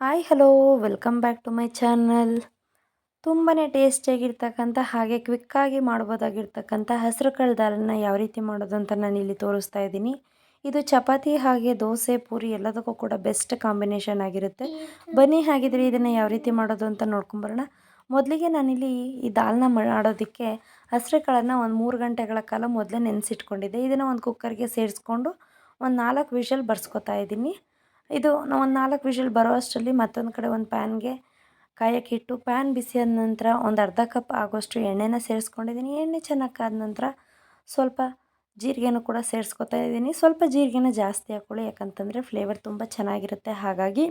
Hi, hello, welcome back to my channel. ತುಂಬಾ ಟೇಸ್ಟಿಯಾಗಿರ್ತಕ್ಕಂಥ ಹಾಗೆ ಕ್ವಿಕ್ಕಾಗಿ ಮಾಡ್ಬೋದಾಗಿರ್ತಕ್ಕಂಥ ಹಸಿರು ಕಾಳು ದಾಲನ್ನು ಯಾವ ರೀತಿ ಮಾಡೋದು ಅಂತ ನಾನು ಇಲ್ಲಿ ತೋರಿಸ್ತಾ ಇದ್ದೀನಿ. ಇದು ಚಪಾತಿ ಹಾಗೆ ದೋಸೆ, ಪೂರಿ ಎಲ್ಲದಕ್ಕೂ ಕೂಡ ಬೆಸ್ಟ್ ಕಾಂಬಿನೇಷನ್ ಆಗಿರುತ್ತೆ. ಬನ್ನಿ, ಹಾಗಿದ್ರೆ ಇದನ್ನು ಯಾವ ರೀತಿ ಮಾಡೋದು ಅಂತ ನೋಡ್ಕೊಂಬರೋಣ ಮೊದಲಿಗೆ ನಾನಿಲ್ಲಿ ಈ ದಾಲ್ನ ಮಾಡೋದಕ್ಕೆ ಹಸಿರು ಕಾಳನ್ನು ಒಂದು ಮೂರು ಗಂಟೆಗಳ ಕಾಲ ಮೊದಲೇ ನೆನೆಸಿಟ್ಕೊಂಡಿದ್ದೆ. ಇದನ್ನು ಒಂದು ಕುಕ್ಕರ್ಗೆ ಸೇರಿಸ್ಕೊಂಡು ಒಂದು ನಾಲ್ಕು ವಿಷಲ್ ಬರ್ಸ್ಕೊತಾ ಇದ್ದೀನಿ. ಇದು ಒಂದು ನಾಲ್ಕು ವಿಷಲ್ ಬರೋ ಅಷ್ಟರಲ್ಲಿ ಮತ್ತೊಂದು ಕಡೆ ಒಂದು ಪ್ಯಾನ್ಗೆ ಕಾಯಕ್ಕೆ ಇಟ್ಟು ಪ್ಯಾನ್ ಆದ ನಂತರ ಒಂದು ಅರ್ಧ ಕಪ್ ಆಗೋಷ್ಟು ಎಣ್ಣೆನ ಸೇರಿಸ್ಕೊಂಡಿದ್ದೀನಿ. ಎಣ್ಣೆ ಚೆನ್ನಾಗಿ ಕಾದ ನಂತರ ಸ್ವಲ್ಪ ಜೀರಿಗೆನೂ ಕೂಡ ಸೇರಿಸ್ಕೊತಾ ಇದ್ದೀನಿ. ಸ್ವಲ್ಪ ಜೀರಿಗೆನ ಜಾಸ್ತಿ ಹಾಕ್ಕೊಳ್ಳಿ ಯಾಕಂತಂದರೆ ಫ್ಲೇವರ್ ತುಂಬ ಚೆನ್ನಾಗಿರುತ್ತೆ. ಹಾಗಾಗಿ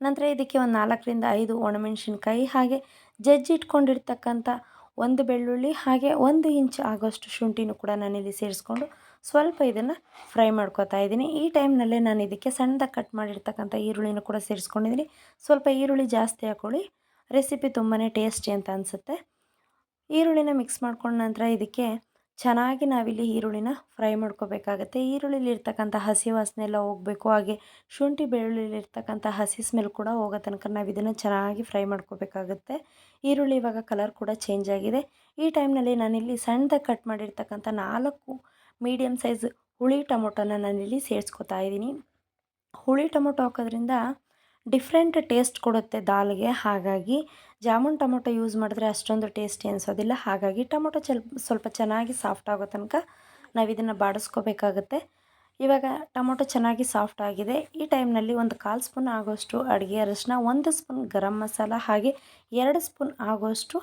ನಂತರ ಇದಕ್ಕೆ ಒಂದು ನಾಲ್ಕರಿಂದ ಐದು ಒಣಮೆಣಸಿನ್ಕಾಯಿ, ಹಾಗೆ ಜಜ್ಜಿ ಇಟ್ಕೊಂಡಿರ್ತಕ್ಕಂಥ ಒಂದು ಬೆಳ್ಳುಳ್ಳಿ, ಹಾಗೆ ಒಂದು ಇಂಚ್ ಆಗೋಷ್ಟು ಶುಂಠಿನೂ ಕೂಡ ನಾನಿಲ್ಲಿ ಸೇರಿಸ್ಕೊಂಡು ಸ್ವಲ್ಪ ಇದನ್ನು ಫ್ರೈ ಮಾಡ್ಕೊತಾ ಇದ್ದೀನಿ. ಈ ಟೈಮ್ನಲ್ಲೇ ನಾನು ಇದಕ್ಕೆ ಸಣ್ಣದಾಗಿ ಕಟ್ ಮಾಡಿರ್ತಕ್ಕಂಥ ಈರುಳ್ಳಿನ ಕೂಡ ಸೇರಿಸ್ಕೊಂಡಿದ್ದೀನಿ. ಸ್ವಲ್ಪ ಈರುಳ್ಳಿ ಜಾಸ್ತಿ ಹಾಕ್ಕೊಳ್ಳಿ ರೆಸಿಪಿ ತುಂಬಾ ಟೇಸ್ಟಿ ಅಂತ ಅನಿಸುತ್ತೆ. ಈರುಳ್ಳಿನ ಮಿಕ್ಸ್ ಮಾಡ್ಕೊಂಡ ನಂತರ ಇದಕ್ಕೆ ಚೆನ್ನಾಗಿ ನಾವಿಲ್ಲಿ ಈರುಳ್ಳಿನ ಫ್ರೈ ಮಾಡ್ಕೋಬೇಕಾಗತ್ತೆ. ಈರುಳ್ಳಿಲಿರ್ತಕ್ಕಂಥ ಹಸಿ ವಾಸನೆ ಎಲ್ಲ ಹೋಗಬೇಕು. ಹಾಗೆ ಶುಂಠಿ ಬೆಳ್ಳುಳ್ಳಿಲಿರ್ತಕ್ಕಂಥ ಹಸಿ ಸ್ಮೆಲ್ ಕೂಡ ಹೋಗೋ ತನಕ ನಾವು ಇದನ್ನು ಚೆನ್ನಾಗಿ ಫ್ರೈ ಮಾಡ್ಕೋಬೇಕಾಗುತ್ತೆ. ಈರುಳ್ಳಿ ಇವಾಗ ಕಲರ್ ಕೂಡ ಚೇಂಜ್ ಆಗಿದೆ. ಈ ಟೈಮ್ನಲ್ಲಿ ನಾನಿಲ್ಲಿ ಸಣ್ಣದಾಗಿ ಕಟ್ ಮಾಡಿರ್ತಕ್ಕಂಥ ನಾಲ್ಕು ಮೀಡಿಯಮ್ ಸೈಜ್ ಹುಳಿ ಟೊಮೊಟೊನ ನಾನಿಲ್ಲಿ ಸೇರಿಸ್ಕೊತಾ ಇದ್ದೀನಿ. ಹುಳಿ ಟೊಮೊಟೊ ಹಾಕೋದ್ರಿಂದ ಡಿಫ್ರೆಂಟ್ ಟೇಸ್ಟ್ ಕೊಡುತ್ತೆ ದಾಲ್ಗೆ, ಹಾಗಾಗಿ ಜಾಮೂನ್ ಟೊಮೊಟೊ ಯೂಸ್ ಮಾಡಿದ್ರೆ ಅಷ್ಟೊಂದು ಟೇಸ್ಟಿ ಅನಿಸೋದಿಲ್ಲ. ಹಾಗಾಗಿ ಟೊಮೊಟೊ ಚಲ್, ಸ್ವಲ್ಪ ಚೆನ್ನಾಗಿ ಸಾಫ್ಟ್ ಆಗೋ ತನಕ ನಾವು ಇದನ್ನು ಬಾಡಿಸ್ಕೋಬೇಕಾಗುತ್ತೆ. ಇವಾಗ ಟೊಮೊಟೊ ಚೆನ್ನಾಗಿ ಸಾಫ್ಟ್ ಆಗಿದೆ. ಈ ಟೈಮ್ನಲ್ಲಿ ಒಂದು ಕಾಲು ಸ್ಪೂನ್ ಆಗೋಷ್ಟು ಅಡುಗೆ ಅರಿಶಿನ ಒಂದು ಸ್ಪೂನ್ ಗರಂ ಮಸಾಲ, ಹಾಗೆ ಎರಡು ಸ್ಪೂನ್ ಆಗೋಷ್ಟು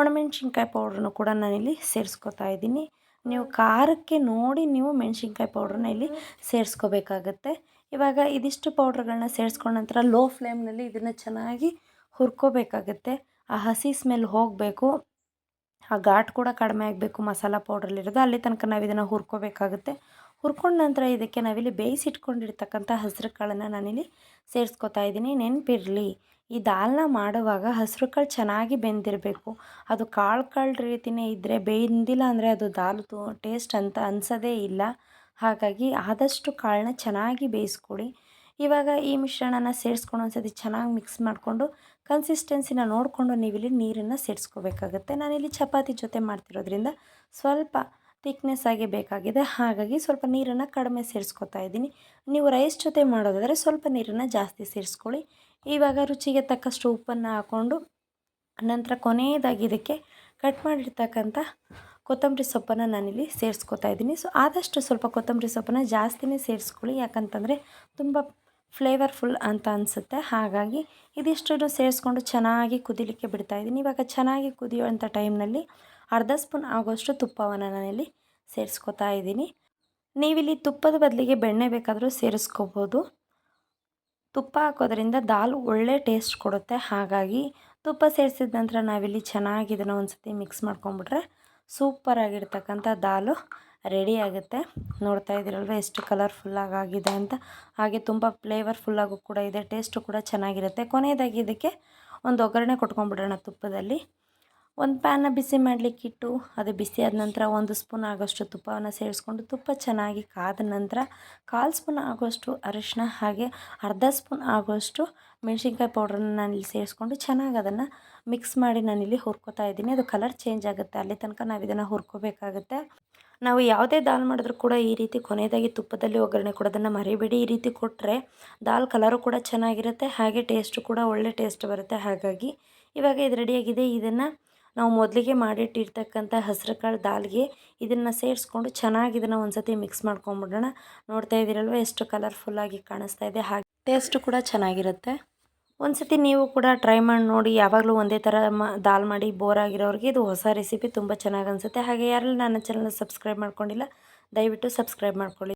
ಒಣಮೆಣ್ಸಿನ್ಕಾಯಿ ಪೌಡ್ರನ್ನು ಕೂಡ ನಾನಿಲ್ಲಿ ಸೇರಿಸ್ಕೊತಾ ಇದ್ದೀನಿ. ನೀವು ಖಾರಕ್ಕೆ ನೋಡಿ ನೀವು ಮೆಣಸಿನ್ಕಾಯಿ ಪೌಡ್ರನ್ನ ಇಲ್ಲಿ ಸೇರಿಸ್ಕೋಬೇಕಾಗತ್ತೆ. ಇವಾಗ ಇದಿಷ್ಟು ಪೌಡ್ರ್ಗಳನ್ನ ಸೇರಿಸ್ಕೊಂಡ ನಂತರ ಲೋ ಫ್ಲೇಮ್ನಲ್ಲಿ ಇದನ್ನು ಚೆನ್ನಾಗಿ ಹುರ್ಕೋಬೇಕಾಗತ್ತೆ. ಆ ಹಸಿ ಸ್ಮೆಲ್ ಹೋಗಬೇಕು. ಆ ಘಾಟ್ ಕೂಡ ಕಡಿಮೆ ಆಗಬೇಕು ಮಸಾಲ ಪೌಡ್ರಲ್ಲಿರೋದು ಅಲ್ಲಿ ತನಕ ನಾವು ಇದನ್ನು ಹುರ್ಕೋಬೇಕಾಗುತ್ತೆ. ಹುರ್ಕೊಂಡ ನಂತರ ಇದಕ್ಕೆ ನಾವಿಲ್ಲಿ ಬೇಯಿಸಿಟ್ಕೊಂಡಿರ್ತಕ್ಕಂಥ ಹಸಿರು ಕಾಳನ್ನು ನಾನಿಲ್ಲಿ ಸೇರಿಸ್ಕೊತಾ ಇದ್ದೀನಿ. ನೆನಪಿರಲಿ. ಈ ದಾಲ್ನ ಮಾಡುವಾಗ ಹಸಿರು ಕಾಳು ಚೆನ್ನಾಗಿ ಬೆಂದಿರಬೇಕು. ಅದು ಕಾಳು ಕಾಳು ರೀತಿಯೇ ಇದ್ದರೆ ಬೆಂದಿಲ್ಲ ಅಂದರೆ ಅದು ದಾಲ್ ಟೇಸ್ಟ್ ಅಂತ ಅನ್ಸೋದೇ ಇಲ್ಲ. ಹಾಗಾಗಿ ಆದಷ್ಟು ಕಾಳನ್ನ ಚೆನ್ನಾಗಿ ಬೇಯಿಸ್ಕೊಡಿ. ಇವಾಗ ಈ ಮಿಶ್ರಣನ ಸೇರಿಸ್ಕೊಂಡು ಒಂದು ಚೆನ್ನಾಗಿ ಮಿಕ್ಸ್ ಮಾಡಿಕೊಂಡು ಕನ್ಸಿಸ್ಟೆನ್ಸಿನ ನೋಡಿಕೊಂಡು ನೀವಿಲ್ಲಿ ನೀರನ್ನು ಸೇರಿಸ್ಕೋಬೇಕಾಗತ್ತೆ. ನಾನಿಲ್ಲಿ ಚಪಾತಿ ಜೊತೆ ಮಾಡ್ತಿರೋದ್ರಿಂದ ಸ್ವಲ್ಪ ತಿಕ್ನೆಸ್ ಆಗಿ ಬೇಕಾಗಿದೆ. ಹಾಗಾಗಿ ಸ್ವಲ್ಪ ನೀರನ್ನು ಕಡಿಮೆ ಸೇರಿಸ್ಕೊತಾ ಇದ್ದೀನಿ. ನೀವು ರೈಸ್ ಜೊತೆ ಮಾಡೋದಾದರೆ ಸ್ವಲ್ಪ ನೀರನ್ನು ಜಾಸ್ತಿ ಸೇರಿಸ್ಕೊಳ್ಳಿ. ಇವಾಗ ರುಚಿಗೆ ತಕ್ಕಷ್ಟು ಉಪ್ಪನ್ನು ಹಾಕ್ಕೊಂಡು ನಂತರ ಕೊನೆಯದಾಗಿ ಇದಕ್ಕೆ ಕಟ್ ಮಾಡಿರ್ತಕ್ಕಂಥ ಕೊತ್ತಂಬರಿ ಸೊಪ್ಪನ್ನು ನಾನಿಲ್ಲಿ ಸೇರಿಸ್ಕೊತಾ ಇದ್ದೀನಿ. ಸೊ ಆದಷ್ಟು ಸ್ವಲ್ಪ ಕೊತ್ತಂಬರಿ ಸೊಪ್ಪನ್ನು ಜಾಸ್ತಿನೇ ಸೇರಿಸ್ಕೊಳ್ಳಿ. ಯಾಕಂತಂದರೆ ತುಂಬ ಫ್ಲೇವರ್ಫುಲ್ ಅಂತ ಅನಿಸುತ್ತೆ. ಹಾಗಾಗಿ ಇದಿಷ್ಟನ್ನು ಸೇರಿಸ್ಕೊಂಡು ಚೆನ್ನಾಗಿ ಕುದಿಲಿಕ್ಕೆ ಬಿಡ್ತಾ ಇದ್ದೀನಿ. ಇವಾಗ ಚೆನ್ನಾಗಿ ಕುದಿಯುವಂಥ ಟೈಮ್ನಲ್ಲಿ ಅರ್ಧ ಸ್ಪೂನ್ ಆಗೋಷ್ಟು ತುಪ್ಪವನ್ನು ನಾನಿಲ್ಲಿ ಸೇರಿಸ್ಕೊತಾ ಇದ್ದೀನಿ. ನೀವಿಲ್ಲಿ ತುಪ್ಪದ ಬದಲಿಗೆ ಬೆಣ್ಣೆ ಬೇಕಾದರೂ ಸೇರಿಸ್ಕೋಬೋದು. ತುಪ್ಪ ಹಾಕೋದ್ರಿಂದ ದಾಲ್ ಒಳ್ಳೆ ಟೇಸ್ಟ್ ಕೊಡುತ್ತೆ. ಹಾಗಾಗಿ ತುಪ್ಪ ಸೇರಿಸಿದ ನಂತರ ನಾವಿಲ್ಲಿ ಚೆನ್ನಾಗಿ ಇದನ್ನು ಒಂದು ಸತಿ ಮಿಕ್ಸ್ ಮಾಡ್ಕೊಂಬಿಟ್ರೆ ಸೂಪರಾಗಿರ್ತಕ್ಕಂಥ ದಾಲು ರೆಡಿ ಆಗುತ್ತೆ. ನೋಡ್ತಾ ಇದ್ದೀರಲ್ವ ಎಷ್ಟು ಕಲರ್ಫುಲ್ಲಾಗಿ ಆಗಿದೆ ಅಂತ. ಹಾಗೆ ತುಂಬ ಫ್ಲೇವರ್ಫುಲ್ಲಾಗೂ ಕೂಡ ಇದೆ ಟೇಸ್ಟು ಕೂಡ ಚೆನ್ನಾಗಿರುತ್ತೆ. ಕೊನೆಯದಾಗಿ ಇದಕ್ಕೆ ಒಂದು ಒಗ್ಗರಣೆ ಕೊಟ್ಕೊಂಡ್ಬಿಡೋಣ ತುಪ್ಪದಲ್ಲಿ. ಒಂದು ಪ್ಯಾನ್ನ ಬಿಸಿ ಮಾಡಲಿಕ್ಕಿಟ್ಟು ಅದು ಬಿಸಿ ಆದ ನಂತರ ಒಂದು ಸ್ಪೂನ್ ಆಗೋಷ್ಟು ತುಪ್ಪವನ್ನು ಸೇರಿಸ್ಕೊಂಡು ತುಪ್ಪ ಚೆನ್ನಾಗಿ ಕಾದ ನಂತರ ಕಾಲು ಸ್ಪೂನ್ ಆಗೋಷ್ಟು ಅರಿಶಿನ ಹಾಗೆ ಅರ್ಧ ಸ್ಪೂನ್ ಆಗೋಷ್ಟು ಮೆಣಸಿನ್ಕಾಯಿ ಪೌಡ್ರನ್ನ ನಾನಿಲ್ಲಿ ಸೇರಿಸ್ಕೊಂಡು ಚೆನ್ನಾಗಿ ಅದನ್ನು ಮಿಕ್ಸ್ ಮಾಡಿ ನಾನಿಲ್ಲಿ ಹುರ್ಕೋತಾ ಇದ್ದೀನಿ. ಅದು ಕಲರ್ ಚೇಂಜ್ ಆಗುತ್ತೆ. ಅಲ್ಲಿ ತನಕ ನಾವು ಇದನ್ನು ಹುರ್ಕೋಬೇಕಾಗುತ್ತೆ. ನಾವು ಯಾವುದೇ ದಾಲ್ ಮಾಡಿದ್ರೂ ಕೂಡ ಈ ರೀತಿ ಕೊನೆಯದಾಗಿ ತುಪ್ಪದಲ್ಲಿ ಒಗ್ಗರಣೆ ಕೊಡೋದನ್ನು ಮರಿಬೇಡಿ. ಈ ರೀತಿ ಕೊಟ್ಟರೆ ದಾಲ್ ಕಲರು ಕೂಡ ಚೆನ್ನಾಗಿರುತ್ತೆ. ಹಾಗೆ ಟೇಸ್ಟು ಕೂಡ ಒಳ್ಳೆ ಟೇಸ್ಟ್ ಬರುತ್ತೆ. ಹಾಗಾಗಿ ಇವಾಗ ಇದು ರೆಡಿಯಾಗಿದೆ ಇದನ್ನು ನಾವು ಮೊದಲಿಗೆ ಮಾಡಿಟ್ಟಿರ್ತಕ್ಕಂಥ ಹೆಸ್ರು ಕಾಳು ದಾಲ್ಗೆ ಇದನ್ನು ಸೇರಿಸ್ಕೊಂಡು ಚೆನ್ನಾಗಿ ಇದನ್ನು ಒಂದು ಸತಿ ಮಿಕ್ಸ್ ಮಾಡ್ಕೊಂಬಿಡೋಣ. ನೋಡ್ತಾ ಇದ್ದೀರಲ್ವ ಎಷ್ಟು ಕಲರ್ಫುಲ್ಲಾಗಿ ಕಾಣಿಸ್ತಾ ಇದೆ. ಹಾಗೆ ಟೇಸ್ಟು ಕೂಡ ಚೆನ್ನಾಗಿರುತ್ತೆ. ಒಂದು ಸತಿ ನೀವು ಕೂಡ ಟ್ರೈ ಮಾಡಿ ನೋಡಿ, ಯಾವಾಗಲೂ ಒಂದೇ ಥರ ದಾಲ್ ಮಾಡಿ ಬೋರ್ ಆಗಿರೋರಿಗೆ ಇದು ಹೊಸ ರೆಸಿಪಿ ತುಂಬ ಚೆನ್ನಾಗಿ ಅನಿಸುತ್ತೆ. ಹಾಗೆ ಯಾರೆಲ್ಲ ನನ್ನ ಚಾನಲ್ನ ಸಬ್ಸ್ಕ್ರೈಬ್ ಮಾಡ್ಕೊಂಡಿಲ್ಲ, ದಯವಿಟ್ಟು ಸಬ್ಸ್ಕ್ರೈಬ್ ಮಾಡ್ಕೊಳ್ಳಿ.